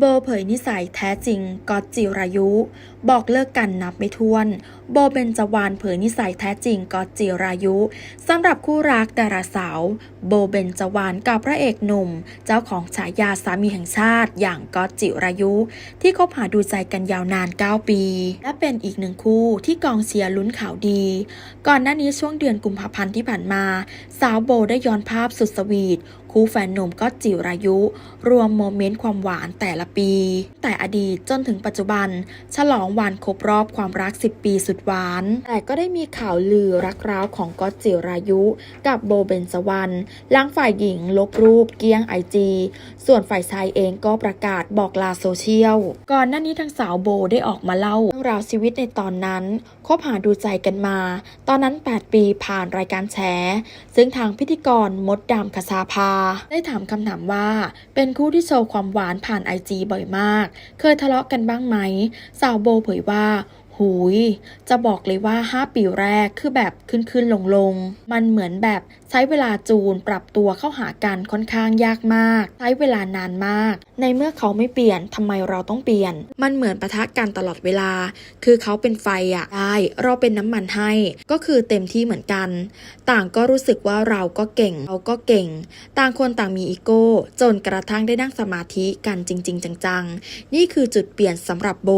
โบเผยนิสัยแท้จริงก๊อตจิรายุ บอกเลิกกันนับไม่ถ้วน โบเบนจวานเผยนิสัยแท้จริงก๊อตจิรายุสำหรับคู่รักดาราสาว โบเบนจวานกับพระเอกหนุ่ม เจ้าของฉายาสามีแห่งชาติ อย่างก๊อตจิรายุ ที่คบหาดูใจกันยาวนาน 9 ปี และเป็นอีกหนึ่งคู่ที่กองเชียร์ลุ้นข่าวดี ก่อนหน้านี้ช่วงเดือนกุมภาพันธ์ที่ผ่านมา สาวโบได้ย้อนภาพสุดสวีทคู่แฟนหนุ่มก็จิรายุ รวมโมเมนต์ความหวานแต่ละปี แต่อดีตจนถึงปัจจุบัน ฉลองวันครบรอบความรัก 10 ปีสุดหวาน แต่ก็ได้มีข่าวลือรักร้าวของก็จิรายุ กับโบเบนจวันหลังฝ่ายหญิงลบรูปเกี้ยงไอจีส่วนฝ่ายชายเองก็ประกาศบอกลาโซเชียล ก่อนหน้านี้ทางสาวโบได้ออกมาเล่าเรื่องราวชีวิตในตอนนั้นคบหาดูใจกันมา ตอนนั้น 8 ปีผ่านรายการแฉซึ่งทางพิธีกรมดดำคชาภาได้ถามคำถามว่า เป็นคู่ที่โชว์ความหวานผ่านไอจีบ่อยมาก เคยทะเลาะกันบ้างไหม สาวโบเผยว่า หูย จะบอกเลยว่า 5 ปีแรกคือแบบขึ้นขึ้นลงลงๆมันเหมือนแบบใช้เวลาจูนปรับตัวเข้าหากันค่อนข้างยากมาก ใช้เวลานานมาก ในเมื่อเขาไม่เปลี่ยนทำไมเราต้องเปลี่ยน มันเหมือนปะทะกันตลอดเวลา คือเขาเป็นไฟอะได้เราเป็นน้ำมันให้ ก็คือเต็มที่เหมือนกัน ต่างก็รู้สึกว่าเราก็เก่งเขาก็เก่ง ต่างคนต่างมีอีโก้ จนกระทั่งได้นั่งสมาธิกันจริง ๆ จังๆ นี่คือจุดเปลี่ยนสำหรับโบ